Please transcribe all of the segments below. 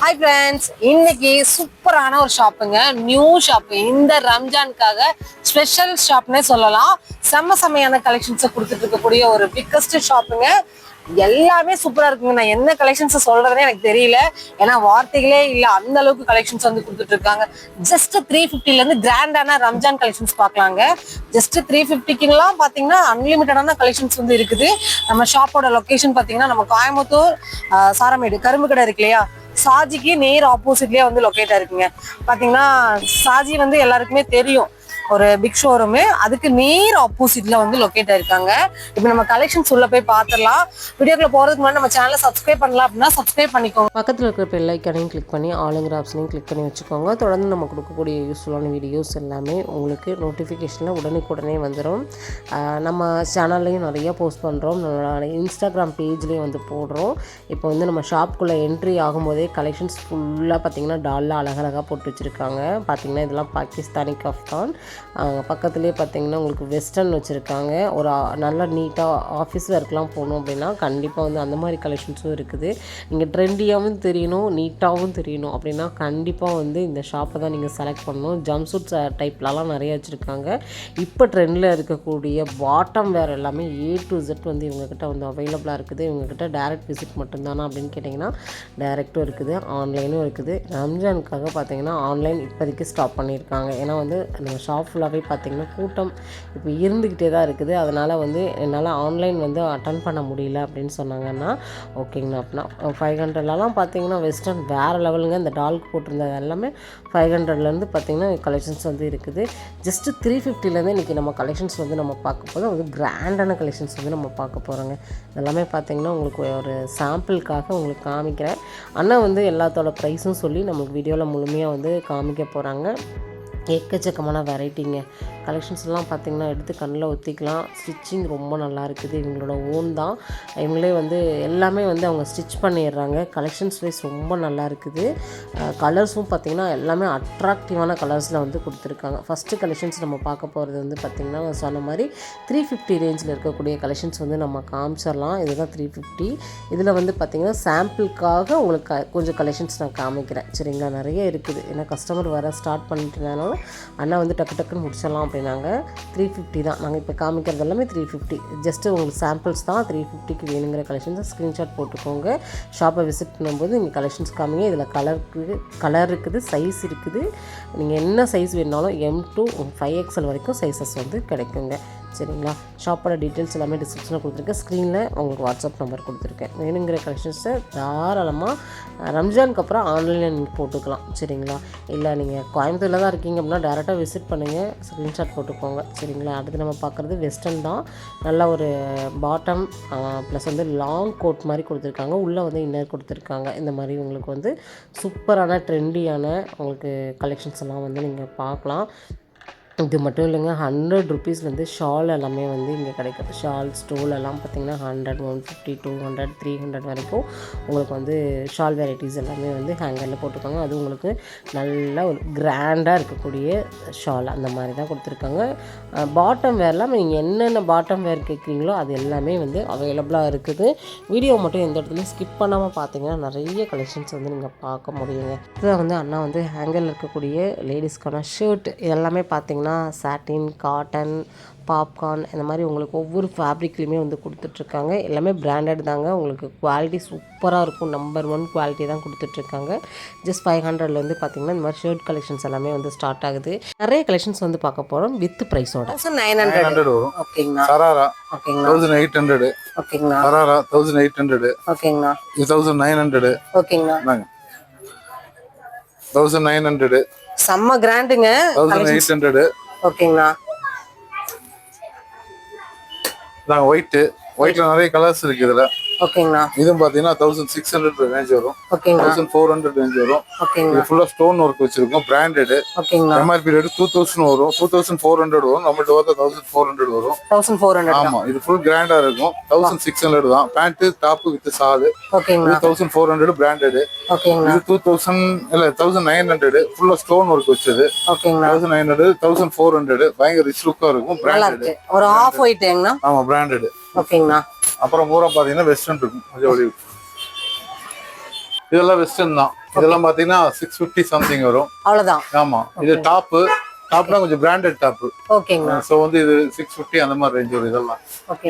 Hi friends இன்னைக்கு சூப்பரான ஒரு ஷாப்புங்க நியூ ஷாப் இந்த ரம்ஜானுக்காக ஸ்பெஷல் ஷாப்னே சொல்லலாம். செம்ம செம்மையான கலெக்ஷன்ஸை கொடுத்துட்டு இருக்கக்கூடிய ஒரு பிக்கஸ்ட் ஷாப்புங்க எல்லாமே சூப்பரா இருக்குங்க. நான் என்ன கலெக்ஷன்ஸ் சொல்றதுனே எனக்கு தெரியல. ஏன்னா வார்த்தைகளே இல்ல. அந்த அளவுக்கு கலெக்ஷன்ஸ் வந்து கொடுத்துட்டு இருக்காங்க. ஜஸ்ட் த்ரீ பிப்டில இருந்து கிராண்டான ரம்ஜான் கலெக்ஷன்ஸ் பார்க்கலாங்க. ஜஸ்ட் த்ரீ ஃபிஃப்டிக்குலாம் பாத்தீங்கன்னா அன்லிமிட்டடான கலெக்ஷன்ஸ் வந்து இருக்குது. நம்ம ஷாப்போட லொகேஷன் பாத்தீங்கன்னா நம்ம கோயம்புத்தூர் சாரமேடு கரும்பு கடை இருக்கு இல்லையா? ஷாஜிக்கு நேர் ஆப்போசிட்லேயே வந்து லொக்கேட் இருக்குங்க. பார்த்தீங்கன்னா ஷாஜி வந்து எல்லாருக்குமே தெரியும். ஒரு பிக் ஷோரூமு அதுக்கு நேர் ஆப்போசிட்ல வந்து லொக்கேட் ஆயிருக்காங்க. இப்போ நம்ம கலெக்ஷன்ஸ் உள்ள போய் பார்த்துடலாம் வீடியோக்குள்ள போறதுக்கு முன்னாடி நம்ம சேனலை சப்ஸ்கிரைப் பண்ணலாம் அப்படின்னா சப்ஸ்கிரைப் பண்ணிக்கோங்க. பக்கத்தில் இருக்கிற பெல் ஐக்கானையும் கிளிக் பண்ணி ஆளுங்கிற ஆப்ஷனையும் கிளிக் பண்ணி வச்சுக்கோங்க. தொடர்ந்து நம்ம கொடுக்கக்கூடிய யூஸ்ஃபுல்லான வீடியோஸ் எல்லாமே உங்களுக்கு நோட்டிஃபிகேஷனில் உடனுக்குடனே வந்துடும் நம்ம சேனல்லையும் நிறைய போஸ்ட் பண்ணுறோம் நம்மளோட இன்ஸ்டாகிராம் பேஜ்லேயும் வந்து போடுறோம். இப்போ வந்து நம்ம ஷாப்புக்குள்ளே என்ட்ரி ஆகும்போதே கலெக்ஷன்ஸ் ஃபுல்லாக பார்த்தீங்கன்னா டாலில் அழகழகாக போட்டு வச்சுருக்காங்க. பார்த்தீங்கன்னா இதெல்லாம் பாகிஸ்தானி கஃப்தான் பக்கத்துலேயே பார்த்தீங்கன்னா உங்களுக்கு வெஸ்டர்ன் வச்சுருக்காங்க. ஒரு நல்லா நல்ல நீட்டாக ஆஃபீஸ் ஒர்க்லாம் போகணும் அப்படின்னா கண்டிப்பாக வந்து அந்த மாதிரி கலெக்ஷன்ஸும் இருக்குது. நீங்கள் ட்ரெண்டியாகவும் தெரியணும் நீட்டாகவும் தெரியணும் அப்படின்னா கண்டிப்பாக வந்து இந்த ஷாப்பை தான் நீங்கள் செலக்ட் பண்ணணும். ஜம்ப் சூட் டைப்லலாம் நிறைய வச்சுருக்காங்க. இப்போ ட்ரெண்டில் இருக்கக்கூடிய பாட்டம் வேர் எல்லாமே ஏ டு ஜெட் வந்து இவங்கக்கிட்ட வந்து அவைலபிளாக இருக்குது. இவங்கக்கிட்ட டேரக்ட் விசிட் மட்டும்தானா அப்படின்னு கேட்டிங்கன்னா டேரெக்டும் இருக்குது ஆன்லைனும் இருக்குது. ரம்ஜானுக்காக பார்த்தீங்கன்னா ஆன்லைன் இப்போதைக்கு ஸ்டாப் பண்ணியிருக்காங்க. ஏன்னா வந்து நம்ம ஷாப் ஃபுல்லாகவே பார்த்தீங்கன்னா கூட்டம் இப்போ இருந்துக்கிட்டே தான் இருக்குது. அதனால் வந்து என்னால் ஆன்லைன் வந்து அட்டன் பண்ண முடியல அப்படின்னு சொன்னாங்கன்னா ஓகேங்கண்ணா அப்படின்னா ஃபைவ் ஹண்ட்ரட்லலாம் பார்த்தீங்கன்னா வெஸ்டர்ன் வேறு லெவலுங்க இந்த டால்க் போட்டிருந்தது எல்லாமே ஃபைவ் ஹண்ட்ரட்லேருந்து பார்த்தீங்கன்னா கலெக்ஷன்ஸ் வந்து இருக்குது. ஜஸ்ட்டு த்ரீ ஃபிஃப்டிலேருந்து இன்றைக்கி நம்ம கலெக்ஷன்ஸ் வந்து நம்ம பார்க்க போதும் வந்து கிராண்டான கலெக்ஷன்ஸ் வந்து நம்ம பார்க்க போகிறோங்க இதெல்லாமே பார்த்தீங்கன்னா உங்களுக்கு ஒரு சாம்பிளுக்காக உங்களுக்கு காமிக்கிறேன். அண்ணா வந்து எல்லாத்தோட ப்ரைஸும் சொல்லி நமக்கு வீடியோவில் முழுமையாக வந்து காமிக்க போகிறாங்க எக்கச்சக்கமான வெரைட்டிங்க. கலெக்ஷன்ஸ்லாம் பார்த்தீங்கன்னா எடுத்து கண்ணில் ஒத்திக்கலாம். ஸ்டிச்சிங் ரொம்ப நல்லா இருக்குது. இவங்களோட ஓன் தான். இவங்களே வந்து எல்லாமே வந்து அவங்க ஸ்டிச் பண்ணிடுறாங்க. கலெக்ஷன்ஸ் வைஸ் ரொம்ப நல்லா இருக்குது. கலர்ஸும் பார்த்தீங்கன்னா எல்லாமே அட்ராக்டிவான கலர்ஸில் வந்து கொடுத்துருக்காங்க. ஃபஸ்ட்டு கலெக்ஷன்ஸ் நம்ம பார்க்க போகிறது வந்து பார்த்திங்கன்னா நான் சொன்ன மாதிரி த்ரீ ஃபிஃப்டி ரேஞ்சில் இருக்கக்கூடிய கலெக்ஷன்ஸ் வந்து நம்ம காமிச்சிடலாம். இதுதான் த்ரீ ஃபிஃப்டி இதில் வந்து பார்த்திங்கன்னா சாம்பிளுக்காக உங்களுக்கு க- கொஞ்சம் கலெக்ஷன்ஸ் நான் காமிக்கிறேன். சரிங்களா? நிறைய இருக்குது. ஏன்னா கஸ்டமர் வர ஸ்டார்ட் அண்ணா வந்து டக்கு டக்குன்னு முடிச்சிடலாம் அப்படின்னாங்க. த்ரீ ஃபிஃப்டி தான். நாங்கள் இப்போ காமிக்கிறது எல்லாமே த்ரீ ஃபிஃப்டி ஜஸ்ட்டு உங்களுக்கு சாம்பிள்ஸ் தான் த்ரீ ஃபிஃப்டிக்கு வேணுங்கிற கலெக்ஷன்ஸ் ஸ்க்ரீன்ஷாட் போட்டுக்கோங்க. ஷாப்பை விசிட் பண்ணும்போது நீங்கள் கலெக்ஷன்ஸ் காமிங்க. இதில் கலருக்கு கலர் இருக்குது சைஸ் இருக்குது. நீங்கள் என்ன சைஸ் வேணாலும் எம் டூ ஃபைவ் எக்ஸல் வரைக்கும் சைஸஸ் வந்து கிடைக்குங்க. சரிங்களா? ஷாப்போட டீட்டெயில்ஸ் எல்லாமே டிஸ்கிரிப்ஷனில் கொடுத்துருக்கேன். ஸ்க்ரீனில் உங்களுக்கு வாட்ஸ்அப் நம்பர் கொடுத்துருக்கேன். வேணுங்கிற கலெக்ஷன்ஸை தாராளமாக ரம்ஜானுக்கு அப்புறம் ஆன்லைனில் நீங்கள் போட்டுக்கலாம். சரிங்களா? இல்லை நீங்கள் கோயம்புத்தூரில் தான் இருக்கீங்க அப்படின்னா டேரெக்டாக விசிட் பண்ணுங்கள் ஸ்க்ரீன்ஷாட் போட்டுக்கோங்க. சரிங்களா? அடுத்து நம்ம பார்க்குறது வெஸ்டர்ன் தான். நல்ல ஒரு பாட்டம் ப்ளஸ் வந்து லாங் கோட் மாதிரி கொடுத்துருக்காங்க. உள்ளே வந்து இன்னர் கொடுத்துருக்காங்க. இந்த மாதிரி உங்களுக்கு வந்து சூப்பரான ட்ரெண்டியான உங்களுக்கு கலெக்ஷன்ஸ் எல்லாம் வந்து நீங்கள் பார்க்கலாம். இது மட்டும் இல்லைங்க ஹண்ட்ரட் ருபீஸ்லேருந்து ஷால் எல்லாமே வந்து இங்கே கிடைக்குது. ஷால் ஸ்டோல் எல்லாம் பார்த்தீங்கன்னா hundred one fifty two hundred three hundred வரைக்கும் உங்களுக்கு வந்து ஷால் வெரைட்டிஸ் எல்லாமே வந்து ஹேங்கரில் போட்டிருக்காங்க. அது உங்களுக்கு நல்ல ஒரு கிராண்டாக இருக்கக்கூடிய ஷால் அந்த மாதிரி தான் கொடுத்துருக்காங்க. பாட்டம் வேர்லாம் நீங்கள் என்னென்ன பாட்டம் வேர் கேட்குறீங்களோ அது எல்லாமே வந்து அவைலபிளாக இருக்குது. வீடியோ மட்டும் எந்த இடத்துலையும் ஸ்கிப் பண்ணாமல் பார்த்தீங்கன்னா நிறைய கலெக்ஷன்ஸ் வந்து நீங்கள் பார்க்க முடியுங்க. இதுதான் வந்து அண்ணா வந்து ஹேங்கரில் இருக்கக்கூடிய லேடிஸ்க்கான ஷர்ட் இதெல்லாமே பார்த்தீங்கன்னா சாட்டின் காட்டன் பாப்கார்ன் இந்த மாதிரி உங்களுக்கு ஒவ்வொரு ஃபேப்ரிக்லேயுமே வந்து கொடுத்துட்ருக்காங்க. எல்லாமே பிராண்டட் தாங்க. உங்களுக்கு குவாலிட்டி சூப்பராக இருக்கும். நம்பர் ஒன் குவாலிட்டி தான் கொடுத்துட்ருக்காங்க. ஜஸ்ட் ஃபைவ் ஹண்ட்ரட்லேருந்து பார்த்தீங்கன்னா இந்த மாதிரி ஷர்ட் கலெக்ஷன்ஸ் எல்லாமே வந்து ஸ்டார்ட் ஆகுது. நிறைய கலெக்ஷன்ஸ் வந்து பார்க்க போகிறோம் வித் ப்ரைஸோட தௌசண்ட் நைன் ஹண்ட்ரட் ஹண்ட்ரட் வரும். ஓகேங்கண்ணா. சராரா. ஓகேங்கண்ணா. தௌசண்ட் எயிட் ஹண்ட்ரட் ஓகேங்கண்ணா. சராரா தௌசண்ட் எயிட் ஹண்ட்ரட் ஓகேங்கண்ணா. இது தௌசண்ட் நைன் ஹண்ட்ரட் ஓகேங்கண்ணா. நாங்க தௌசண்ட் நைன் ஹண்ட்ரட் செம்ம கிராண்டுங்க. எயிட் ஹண்ட்ரட் ஓகேங்கண்ணா நாங்க ஒயிட் ஒயிட்ல நிறைய கலர்ஸ் இருக்கு இதுல. ஓகேங்கண்ணா இதுவும் பாத்தீங்கன்னா தௌசண்ட் சிக்ஸ் ஹண்ட்ரட் ரேஞ்ச் வரும். தௌசண்ட் ஃபோர் ஹண்ட்ரட் ரேஞ்ச் வரும். ஓகேங்கண்ணா இது ஃபுல்லா ஸ்டோன் ஒர்க் வச்சிருக்கோம் பிராண்டட் ஓகேங்கண்ணா எம்ஆர்பி ரேட் டூ தௌசண்ட் வரும். டூ தௌசண்ட் ஃபோர் ஹண்ட்ரட் வரும். நம்மள்ட்ட பார்த்தா தௌசண்ட் ஃபோர் ஹண்ட்ரட் வரும். தௌசண்ட் ஃபோர் ஹண்ட்ரட் ஆமா இது ஃபுல் கிராண்டா இருக்கும். தௌசண்ட் சிக்ஸ் ஹண்ட்ரட் தான். பேண்ட் டாப் வித் சாலு ஓகேங்கண்ணா இது தௌசண்ட் ஃபோர் ஹண்ட்ரட் பிராண்டட் ஓகேங்கண்ணா இது டூ தௌசண்ட் இல்ல தௌசண்ட் நைன் ஹண்ட்ரட் ஃபுல்லா ஸ்டோன் ஒர்க் வச்சது. ஓகேங்கண்ணா thousand nine hundred thousand four hundred பயங்கர ரிச் லுக்கா இருக்கும் பிராண்டட் ஒரு ஆஃப் ஒயிட்டுங்கண்ணா ஆமா பிராண்டட் ஓகேங்கண்ணா அப்புறம் பூரா பாத்தீங்கன்னா வெஸ்டர்ன் இருக்கும். கொஞ்சம் இதெல்லாம் வெஸ்டர்ன் தான். இதெல்லாம் பாத்தீங்கன்னா சிக்ஸ் ஃபிஃப்டி சம்திங் வரும். அவ்வளவுதான். ஆமா. இது டாப்பு டாப்னா கொஞ்சம் பிராண்டட் டாப்பு ஓகேங்கண்ணா ஸோ வந்து இது சிக்ஸ் ஃபிஃப்டி அந்த மாதிரி ரேஞ்ச் வரும் இதெல்லாம்.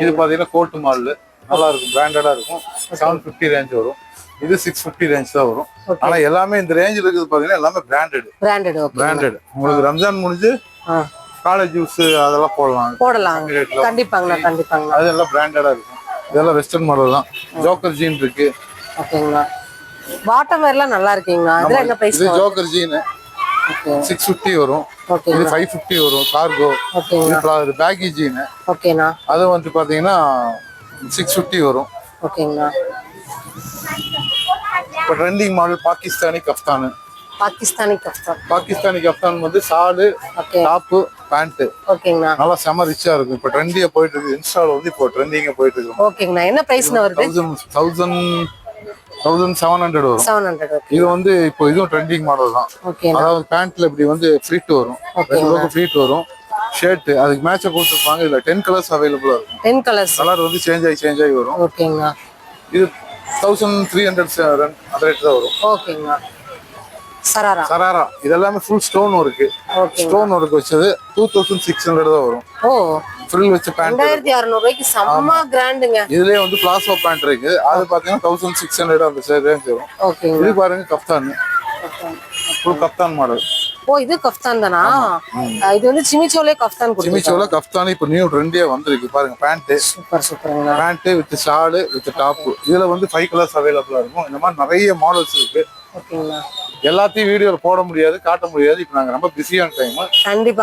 இது பாத்தீங்கன்னா கோட்டு மாடல் நல்லா இருக்கும். பிராண்டடா இருக்கும். செவன் ஃபிஃப்டி ரேஞ்ச் வரும். இது சிக்ஸ் ஃபிஃப்டி ரேஞ்ச் தான் வரும். ஆனா எல்லாமே இந்த ரேஞ்சில் இருக்குது பாத்தீங்கன்னா எல்லாமே பிராண்டட் பிராண்டட் பிராண்டட் உங்களுக்கு ரம்ஜான் முடிஞ்சு காலேஜ் ஜூஸ் அதெல்லாம் போடலாம். போடலாம். கண்டிப்பாங்கண்ணா கண்டிப்பாங்கண்ணா. அதெல்லாம் பிராண்டடா இருக்கும். இதெல்லாம் வெஸ்டர்ன் மாடல் தான். ஜோக்கர் ஜீன் இருக்கு. ஓகேங்கண்ணா பாட்டம் வேர்லாம் நல்லா இருக்கீங்கண்ணா இதுல என்ன பிரைஸ் இது joker jean okay. Six fifty வரும். ஓகே இது ஃபைவ் ஃபிஃப்டி வரும். கார்கோ இது பேக்கி ஜீன் ஓகேண்ணா. அது வந்து பாத்தீங்கன்னா சிக்ஸ் ஃபிஃப்டி வரும். ஓகேங்கண்ணா இப்போ trending model Pakistani kaftan Pakistani kaftan. Pakistani kaftan வந்து சாலு டாப்பு பேண்ட் ஓகேங்கண்ணா. நல்லா செம ரிச்சா இருக்கும். இப்போ ட்ரெண்டியா போயிட்டு இருக்கு. இன்ஸ்டால வந்து இப்போ ட்ரெண்டிங்கா போயிட்டு இருக்கு. ஓகேங்கண்ணா. என்ன பிரைஸ்ண்ணா வருது? Thousand thousand thousand seven hundred வரும். செவன் ஹண்ட்ரட் இது வந்து இப்போ இதுவும் ட்ரெண்டிங் மாடல் தான். அதாவது பேண்ட்ல இப்படி வந்து ஃப்ளீட் வரும். ரெண்டு ஃப்ளீட் வரும். ஷர்ட் அதுக்கு மேட்சை கொடுத்துருப்பாங்க. இதுல டென் கலர்ஸ் அவைலபிளா இருக்கும். டென் கலர்ஸ் கலர் வந்து சேஞ்ச் ஆகி சேஞ்ச் ஆகி வரும். ஓகேங்கண்ணா இது தௌசண்ட் த்ரீ ஹண்ட்ரட் அந்த ரேட் தான் வரும். ஓகேங்கண்ணா சராரா. சராரா. இதெல்லாமே full stone work okay stone work வச்சது டூ தௌசண்ட் சிக்ஸ் ஹண்ட்ரட் தான் வரும். ஓ. ஃப்ரில் வச்ச பேண்ட் ரெண்டாயிரத்தி அறுநூறு ரூபாய்க்கு செம்ம கிராண்டுங்க இதுலயே வந்து பிளாசோ பேண்ட் இருக்கு. அது பாத்தீங்கன்னா தௌசண்ட் சிக்ஸ் ஹண்ட்ரட் அந்த ரேஞ்ச் வரும். ஓகேங்க இது பாருங்க கப்தான் ஃபுல் கப்தான் மாடல் ஓ இது கஃப்தான் தானா? இது வந்து சிமிச்சோலே கஃப்தான் சிமிச்சோல கப்தான் இப்போ நியூ ட்ரெண்டியா வந்திருக்கு. பாருங்க pant super சூப்பருங்கண்ணா pant with shawl with top இதுல வந்து ஃபைவ் கலர்ஸ் அவைலபிளா இருக்கும். இந்த மாதிரி நிறைய மாடல்ஸ் இருக்கு. எல்லாத்தையும் வீடியோல போட முடியாது காட்ட முடியாது. இப்போ நாங்க ரொம்ப பிஸியான டைம்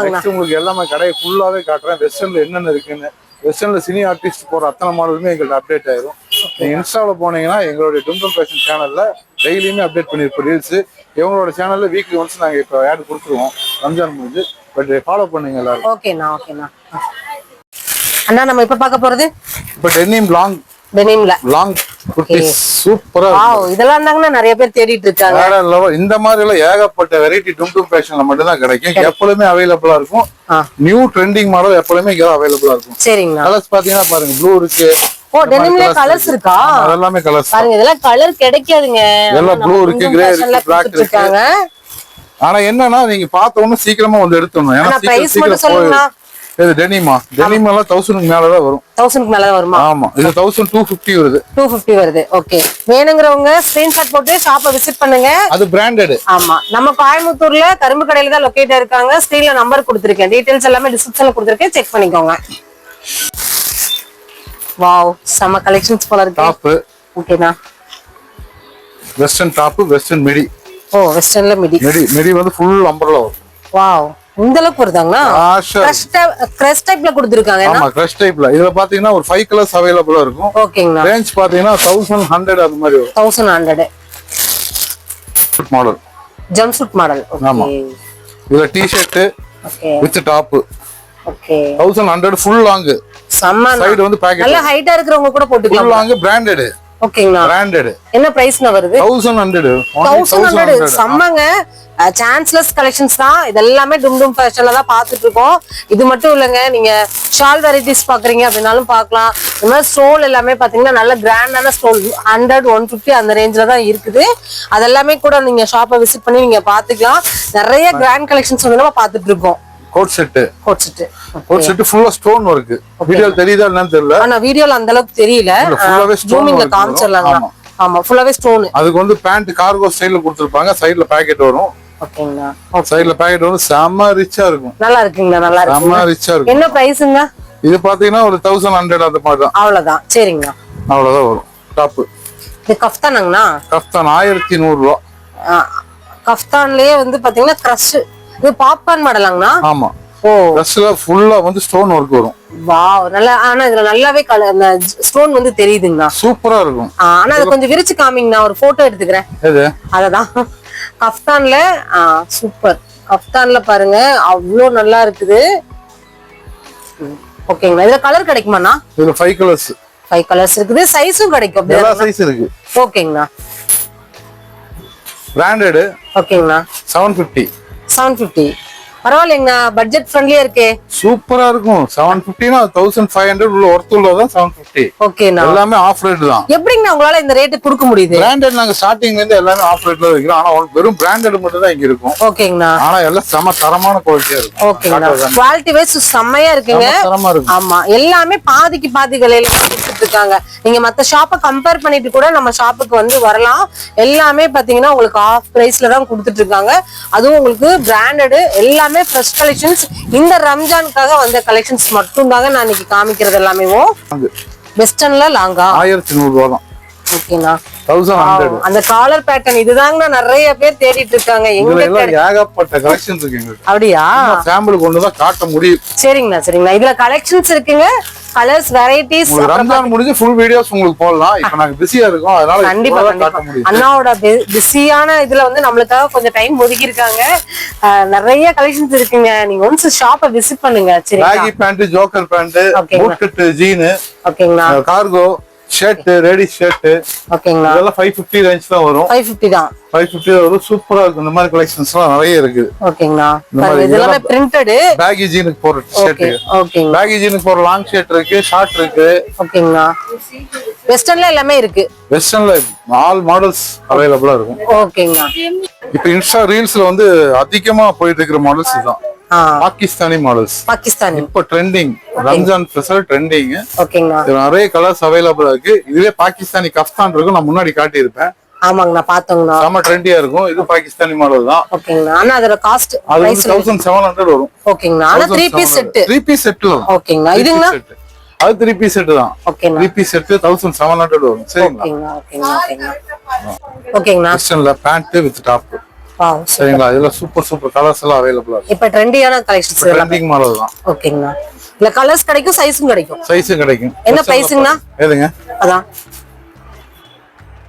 நெக்ஸ்ட் உங்களுக்கு எல்லாமே கடையை ஃபுல்லாவே காட்டுறேன். வெஸ்டர்ன்ல என்னென்ன இருக்குன்னு. வெஸ்டர்ன்ல சினி ஆர்டிஸ்ட் போற அத்தனை மாடலுமே எங்கள்ட்ட அப்டேட் ஆயிரும். நீங்க இன்ஸ்டால போனீங்கன்னா எங்களுடைய டும்டம் ஃபேஷன் சேனல்ல டெய்லியுமே அப்டேட் பண்ணிருப்போம் ரீல்ஸ் இவங்களோட சேனல்ல வீக்லி ஒன்ஸ் நாங்க இப்போ ஆட் கொடுத்துருவோம். ரம்ஜான் முடிஞ்சு. பட் ஃபாலோ பண்ணுங்க எல்லாரும். ஓகேண்ணா ஓகேண்ணா. அண்ணா நம்ம இப்ப பார்க்க போறது? இப்போ டென்னிம் லாங் டெனிம்ல லாங் குர்த்தி சூப்பரா இதெல்லாம் இருந்தாங்கன்னா நிறைய பேர் தேடிட்டு இருக்காங்க வேற லெவல் இந்த மாதிரி எல்லாம் ஏகப்பட்ட வெரைட்டி டும் ஃபேஷன்ல மட்டும் தான் கிடைக்கும். எப்பொழுதுமே அவைலபிளா இருக்கும். நியூ ட்ரெண்டிங் மாடல் எப்பொழுதுமே இங்க அவைலபிளா இருக்கும். சரிங்கண்ணா. கலர்ஸ் பாத்தீங்கன்னா பாருங்க ப்ளூ இருக்கு. ஓ டெனிம்ல கலர்ஸ் இருக்கா. அதெல்லாமே கலர்ஸ் பாருங்க இதெல்லாம் கலர் கிடைக்காதுங்க. எல்லாம் blue இருக்கு, grey இருக்கு, black இருக்கு. ஆனா என்னன்னா நீங்க பார்த்த உடனே சீக்கிரமா வந்து எடுத்துடணும். ஏன்னா சீக்கிரம் சொல்லுங்களா இது டெனிமா டெனிம் எல்லாம் தௌசண்ட்க்கு மேலதான் வரும். தௌசண்ட்க்கு மேலதான் வருமா? ஆமா. இது தௌசண்ட் டூ ஃபிஃப்டி வருது. டூ ஃபிஃப்டி வருது. ஓகே வேணுங்கிறவங்க ஸ்கிரீன்ஷாட் போட்டு ஷாப்பை விசிட் பண்ணுங்க. அது பிராண்டட் ஆமா. நம்ம கோயம்புத்தூர்ல கரும்பு கடையில தான் லொகேட் இருக்காங்க ஸ்க்ரீன்ல நம்பர் கொடுத்துருக்கேன். டீடைல்ஸ் எல்லாமே டிஸ்கிரிப்ஷன்ல கொடுத்துருக்கேன். செக் பண்ணிக்கோங்க. வாவ் செம்ம கலெக்ஷன்ஸ் போல இருக்கு. டாப் ஓகேண்ணா வெஸ்டர்ன் டாப் வெஸ்டர்ன் மிடி ஓ வெஸ்டர்ன்ல மிடி மிடி மிடி வந்து ஃபுல் அம்பர்ல வரும். வாவ் இந்த அளவுக்கு கிரஷ் கிரஷ் டைப்ல கொடுத்துருக்காங்க. ஆமா கிரஷ் டைப்ல இதுல பாத்தீங்கன்னா ஒரு ஃபைவ் கலர்ஸ் அவைலபிளா இருக்கும். ஓகேங்கண்ணா ரேஞ்ச் பாத்தீங்கன்னா தௌசண்ட் ஹண்ட்ரட் அந்த மாதிரி வரும். Thousand hundred model jump suit model ஆமா. இதுல T-shirt okay with top okay thousand hundred full long செம்ம சைடு வந்து பாக்கெட் நல்ல ஹைட்டா இருக்கிறவங்க கூட போட்டுக்கலாம். ஃபுல் லாங் பிராண்டட் ஓகேங்கண்ணா பிராண்டட் என்ன பிரைஸ்னா வருது? தௌசண்ட் ஹண்ட்ரட் தௌசண்ட் ஹண்ட்ரட் செம்மங்க. சான்ஸ்லெஸ் கலெக்ஷன்ஸ் தான். இது எல்லாமே டும் டும் ஃபேஷன்ல தான் பார்த்துட்டு இருக்கோம் இது மட்டும் இல்லைங்க. நீங்க ஷால் வெரைட்டிஸ் பாக்குறீங்க அப்படின்னாலும் பார்க்கலாம். இந்த மாதிரி ஸ்டோல் எல்லாமே பாத்தீங்கன்னா நல்ல கிராண்டான ஸ்டோல் ஹண்ட்ரட் ஒன் ஃபிஃப்டி அந்த ரேஞ்சில் தான் இருக்குது. அதெல்லாமே கூட நீங்க ஷாப்பை விசிட் பண்ணி நீங்க பாத்துக்கலாம் நிறைய கிராண்ட் கலெக்ஷன்ஸ் வந்து நம்ம பார்த்துட்டு இருக்கோம் கோட் செட் கோட்ஸிட்டு கோட் செட் ஃபுல்லா ஸ்டோன் ஒர்க் வீடியோ தெரியுதா என்னன்னு தெரியல. ஆனா வீடியோல அந்த அளவுக்கு தெரியல. stone ஜூமிங்ல வரும். ஆமா. ஃபுல்லாவே ஸ்டோனு அதுக்கு வந்து பேண்ட் கார்கோ ஸ்டைல்ல கொடுத்துருப்பாங்க. சைடுல பாக்கெட் வரும். ஓகேங்களா? சைடுல பாக்கெட் வரும். செம்ம ரிச்சா இருக்கும். நல்லா இருக்குங்களா? நல்லா இருக்கு. செம்ம ரிச்சா இருக்கும். என்ன பிரைஸுங்க இது பாத்தீங்கன்னா ஒரு தௌசண்ட் ஹண்ட்ரட் அந்த மாதிரி தான். அவ்வளவுதான். சரிங்கண்ணா அவ்வளவுதான் வரும். டாப் இது கஃப்தானாங்கண்ணா? கஃப்தான் ஆயிரத்தி நூறு ரூபா கஃப்தான்லயே வந்து பாத்தீங்கன்னா கிரஷ் இது பாப்கார்ன் மாடலாங்கண்ணா? ஆமா. ஓ. ட்ரெஸ்ல ஃபுல்லா வந்து ஸ்டோன் ஒர்க் வரும். வாவ் நல்லா ஆனா இதுல நல்லாவே அந்த ஸ்டோன் வந்து தெரியுதுங்கண்ணா. சூப்பரா இருக்கும். ஆனா அது கொஞ்சம் விரிச்சு காமிங்கண்ணா ஒரு போட்டோ எடுத்துக்கிறேன். எது? அததான். கஃப்தான்ல சூப்பர். கஃப்தான்ல பாருங்க அவ்வளோ நல்லா இருக்குது. ம், ஓகேங்கண்ணா இதுல கலர் கிடைக்குமாண்ணா? இதுல ஃபைவ் கலர்ஸ் ஃபைவ் கலர்ஸ் இருக்குது சைஸும் கிடைக்கும் எல்லா? சைஸ் இருக்கு. ஓகேங்கண்ணா. பிராண்டட் ஓகேங்கண்ணா. செவன் பிப்டி செவன் ஃபிஃப்டி பரவாயில்லைங்கண்ணா பட்ஜெட் ஃப்ரெண்ட்லியா இருக்கே. சூப்பரா இருக்கும். செவன் பிப்டினா தௌசண்ட் ஃபைவ் ஹண்ட்ரட் உள்ள ஒர்த் உள்ளதான் செவன் பிப்டி ஓகேண்ணா எல்லாமே ஆஃப் ரேட் தான். எப்படிங்கண்ணா உங்களால இந்த ரேட்டு கொடுக்க முடியுது? பிராண்டட் நாங்க ஸ்டார்டிங்ல இருந்து எல்லாமே ஆஃப் ரேட்ல வைக்கிறோம். ஆனா வெறும் பிராண்டட் மட்டும் தான் இங்க இருக்கும். ஓகேங்கண்ணா ஆனா எல்லாம் செம தரமான குவாலிட்டியா இருக்கும். ஓகேங்கண்ணா. குவாலிட்டி வைஸ் செம்மையா இருக்குங்க. தரமா இருக்கும். ஆமா எல்லாமே பாதிக்கு பாதி விலையில கொடுத்துட்டு இருக்காங்க நீங்க மத்த ஷாப்பை கம்பேர் பண்ணிட்டு கூட நம்ம ஷாப்புக்கு வந்து வரலாம். எல்லாமே பாத்தீங்கன்னா உங்களுக்கு ஆஃப் பிரைஸ்ல தான் கொடுத்துட்டு இருக்காங்க அதுவும் உங்களுக்கு பிராண்டடு எல்லாமே ஃப்ரெஷ் கலெக்ஷன்ஸ் இந்த ரம்ஜானுக்காக வந்த கலெக்ஷன்ஸ் மட்டும் தாங்க நான் இன்னைக்கு காமிக்கிறது எல்லாமே. வெஸ்டர்ன்ல லாங்கா. ஆயிரத்தி நூறு ரூபா தான். ஓகேண்ணா. அந்த காலர் பேட்டர்ன் இதுதாங்க நிறைய பேர் தேடிட்டு இருக்காங்க. ஏகப்பட்ட கலெக்ஷன்ஸ் இருக்கு எங்களுக்கு அப்படியா? சாம்பிள் கொண்டு தான் காட்ட முடியும். சரிங்கண்ணா சரிங்கண்ணா. இதுல கலெக்ஷன்ஸ் இருக்குங்க. கலர்ஸ் வெரைட்டிஸ் ரம்ஜான் முடிஞ்சு ஃபுல் வீடியோஸ் உங்களுக்கு போடலாம். இப்ப நாங்க பிஸியா இருக்கோம் அதனால கண்டிப்பா காட்ட முடியும் அண்ணாவோட பிஸியான இதுல வந்து நம்மளுக்காக கொஞ்சம் டைம் ஒதுக்கி இருக்காங்க நிறைய கலெக்ஷன்ஸ் இருக்குங்க. நீங்க ஒன்ஸ் ஷாப்பை விசிட் பண்ணுங்க சரிங்களா? Baggy pant joker pant. Boot cut jean ஓகேங்களா கார்கோ ஷர்ட் ரெடி ஷர்ட் ஓகேங்களா? இதெல்லாம் ஃபைவ் ஃபிஃப்டி ரேஞ்ச் தான் வரும். ஃபைவ் ஃபிஃப்டி தான். ஃபைவ் ஃபிஃப்டி வரும் சூப்பரா இருக்கும் இந்த மாதிரி கலெக்ஷன்ஸ் எல்லாம் நிறைய இருக்குது ஓகேங்களா? இதெல்லாம் பிரிண்டடு பேகி ஜீனுக்கு போற ஷர்ட் ஓகே பேகி ஜீனுக்கு போற லாங் ஷர்ட் இருக்கு ஷார்ட் இருக்கு. ஓகேங்களா? வெஸ்டர்ன்ல எல்லாமே இருக்கு. வெஸ்டர்ன்ல ஆல் மாடல்ஸ் அவைலபிளா இருக்கும். ஓகேங்களா? இப்போ இன்ஸ்டா ரீல்ஸ்ல வந்து அதிகமா போயிட்டு இருக்கிற மாடல்ஸ் இதுதான். பாகிஸ்தானி மாடல்ஸ் பாகிஸ்தானி. இப்போ ட்ரெண்டிங் ரம்ஜான் ஸ்பெஷல் ட்ரெண்டிங் ஓகேங்களா நிறைய கலர்ஸ் அவைலபிளா இருக்கு. இதுவே பாகிஸ்தானி கஃப்தான் இருக்கும். நான் முன்னாடி காட்டியிருப்பேன். ஆமாங்கண்ணா பாத்தோங்கண்ணா செம ட்ரெண்டியா இருக்கும். இது பாகிஸ்தானி மாடல் தான். ஓகேங்களா ஆனா அதோட காஸ்ட் அது வந்து தௌசண்ட் செவன் ஹண்ட்ரட் வரும். ஓகேங்கண்ணா. ஆனா three piece set three piece செட்ல ஓகேங்கண்ணா. இதுங்கண்ணா? அது த்ரீ பீஸ் செட் தான். ஓகேண்ணா three piece set thousand seven hundred வரும். சரிங்களா? ஓகேங்கண்ணா ஓகேங்கண்ணா ஓகேங்கண்ணா. ஓகேங்கண்ணா. பேண்ட் வித் டாப் சரிங்களா? இதுல சூப்பர் சூப்பர் கலர்ஸ் எல்லாம் அவைலபிளா இருக்கு. இப்ப ட்ரெண்டியான கலெக்ஷன்ஸ் ட்ரெண்டிங் மாடல் தான். ஓகேங்கண்ணா இல்ல கலர்ஸ் கிடைக்கும் சைஸும் கிடைக்கும். சைஸும் கிடைக்கும். என்ன pricingண்ணா? எதுங்க? அதான்.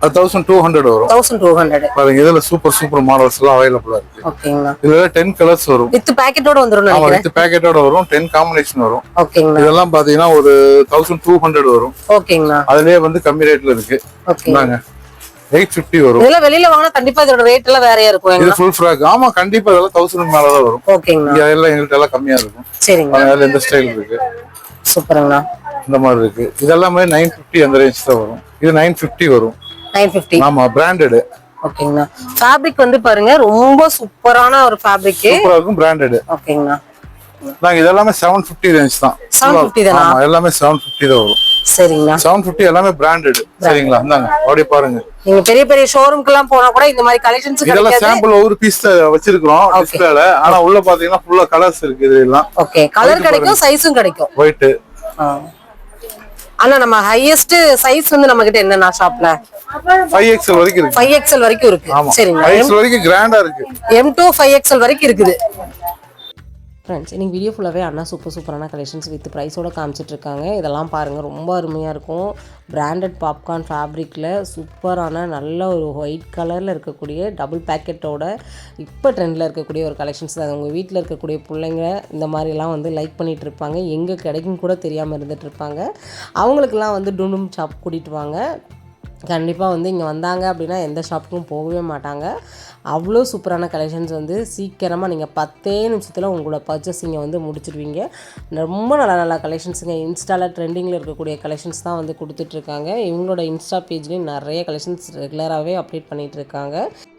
அது தௌசண்ட் டூ ஹண்ட்ரட் வரும். தௌசண்ட் டூ ஹண்ட்ரட் பாருங்க இதுல சூப்பர் சூப்பர் மாடல்ஸ் எல்லாம் அவைலபிளா இருக்கு. ஓகேங்கண்ணா இதுல டென் கலர்ஸ் வரும். வித் பேக்கெட்டோட வந்துரும் ஆமா வித் பேக்கெட்டோட வரும். டென் காம்பினேஷன் வரும். ஓகேங்கண்ணா இதெல்லாம் பாத்தீங்கன்னா ஒரு தௌசண்ட் டூ ஹண்ட்ரட் வரும். ஓகேங்கண்ணா அதுலயே வந்து கம்மி ரேட்ல இருக்கு. ஓகே இந்தாங்க. எயிட் ஃபிஃப்டி வரும். இதெல்லாம் வெளியில வாங்கினா கண்டிப்பா இதோட ரேட் எல்லாம் வேறையா இருக்கும் இது ஃபுல் ஃப்ராக் ஆமா கண்டிப்பா இதெல்லாம் தௌசண்ட் மேலதான் வரும். ஓகேங்கண்ணா. இங்க எல்லாம் எங்கள்கிட்ட எல்லாம் கம்மியா இருக்கும். சரிங்கண்ணா. அதனால இந்த ஸ்டைல் இருக்கு. சூப்பருங்கண்ணா. இந்த மாதிரி இருக்கு. இதெல்லாமே நைன் ஃபிஃப்டி அந்த ரேஞ்ச் தான் வரும். இது நைன் ஃபிஃப்டி வரும். நைன் ஃபிஃப்டி ஆமா பிராண்டடு ஓகேங்கண்ணா. ஃபேப்ரிக் வந்து பாருங்க ரொம்ப சூப்பரான ஒரு ஃபேப்ரிக் சூப்பரா இருக்கும் பிராண்டடு ஓகேங்கண்ணா. நாங்க இதெல்லாமே செவன் ஃபிஃப்டி ரேஞ்ச் தான். 750 தானா? ஆமா எல்லாமே செவன் ஃபிஃப்டி தான் வரும். சரிங்கண்ணா செவன் ஃபிஃப்டி எல்லாமே பிராண்டட் சரிங்களா? இந்தாங்க அப்படியே பாருங்க. நீங்க பெரிய பெரிய ஷோரூம்க்கு எல்லாம் போனா கூட இந்த மாதிரி கலெக்ஷன்ஸ் இதெல்லாம் சாம்பிள் ஒவ்வொரு பீஸ் வச்சிருக்கிறோம் டிஸ்பிளேல ஆனா உள்ள பாத்தீங்கன்னா ஃபுல்லா கலர்ஸ் இருக்கு இது எல்லாம் ஓகே கலர் கிடைக்கும் சைஸும் கிடைக்கும். ஒயிட். ஆனா நம்ம ஹையஸ்ட் சைஸ் வந்து நம்ம கிட்ட என்னன்னா ஷாப்ல ஃபைவ் எக்ஸ்எல் வரைக்கும் இருக்கு. ஃபைவ் எக்ஸ்எல் வரைக்கும் இருக்கு. ஆமா. சரிங்களா ஃபைவ் எக்ஸ்எல் வரைக்கும் கிராண்டா இருக்கு. எம் டூ ஃபைவ் எக்ஸ்எல் வரைக்கும் இருக்குது. ஃப்ரெண்ட்ஸ் இன்றைக்கி வீடியோ ஃபுல்லாகவே அண்ணா சூப்பர் சூப்பரான கலெக்ஷன்ஸ் வித் ப்ரைஸோட காமிச்சிட்ருக்காங்க இதெல்லாம் பாருங்கள் ரொம்ப அருமையாக இருக்கும். பிராண்டட் பாப்கார்ன் ஃபேப்ரிக்கில் சூப்பரான நல்ல ஒரு ஒயிட் கலரில் இருக்கக்கூடிய டபுள் பேக்கெட்டோட இப்போ ட்ரெண்டில் இருக்கக்கூடிய ஒரு கலெக்ஷன்ஸ் தான் உங்கள் வீட்டில் இருக்கக்கூடிய பிள்ளைங்க இந்த மாதிரிலாம் வந்து லைக் பண்ணிகிட்டு இருப்பாங்க. எங்கே கிடைக்கும் கூட தெரியாமல் இருந்துகிட்டு இருப்பாங்க. அவங்களுக்கெல்லாம் வந்து டுண்டும் ஷாப் கூட்டிகிட்டு வாங்க. கண்டிப்பாக வந்து இங்கே வந்தாங்க அப்படின்னா எந்த ஷாப்புக்கும் போகவே மாட்டாங்க. அவ்வளோ சூப்பரான கலெக்ஷன்ஸ் வந்து சீக்கிரமாக நீங்கள் பத்தே நிமிஷத்தில் உங்களோட பர்ச்சேஸிங்கை வந்து முடிச்சிடுவீங்க. ரொம்ப நல்ல நல்ல கலெக்ஷன்ஸுங்க இன்ஸ்டாவில் ட்ரெண்டிங்கில் இருக்கக்கூடிய கலெக்ஷன்ஸ் தான் வந்து கொடுத்துட்ருக்காங்க. இவங்களோட இன்ஸ்டா பேஜ்லேயும் நிறைய கலெக்ஷன்ஸ் ரெகுலராகவே அப்டேட் பண்ணிகிட்டு இருக்காங்க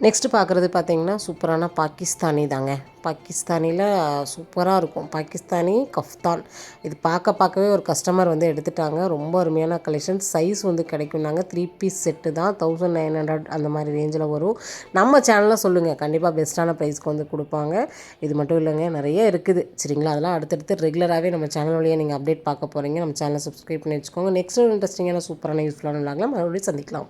நெக்ஸ்ட்டு பார்க்குறது பார்த்தீங்கன்னா சூப்பரான பாகிஸ்தானி தாங்க. பாகிஸ்தானியில் சூப்பராக இருக்கும். பாகிஸ்தானி கஃப்தான். இது பார்க்க பார்க்கவே ஒரு கஸ்டமர் வந்து எடுத்துட்டாங்க. ரொம்ப அருமையான கலெக்ஷன் சைஸ் வந்து கிடைக்கும்னாங்க. த்ரீ பீஸ் செட்டு தான். தௌசண்ட் நைன் ஹண்ட்ரட் அந்த மாதிரி ரேஞ்சில் வரும். நம்ம சேனலில் சொல்லுங்கள் கண்டிப்பாக பெஸ்ட்டான ப்ரைஸ்க்கு வந்து கொடுப்பாங்க. இது மட்டும் இல்லைங்க நிறைய இருக்குது. சரிங்களா? அதெல்லாம் அடுத்தடுத்து ரெகுலராகவே நம்ம சேனல் வழியாக நீங்கள் அப்டேட் பார்க்க போகிறீங்க நம்ம சேனலை சப்ஸ்கிரைப் பண்ணி வச்சுக்கோங்க. நெக்ஸ்ட் ஒரு இன்ட்ரெஸ்டிங்கான சூப்பரான யூஸ்ஃபுல்லான விளாகலாம் மறுபடியும் சந்திக்கலாம்.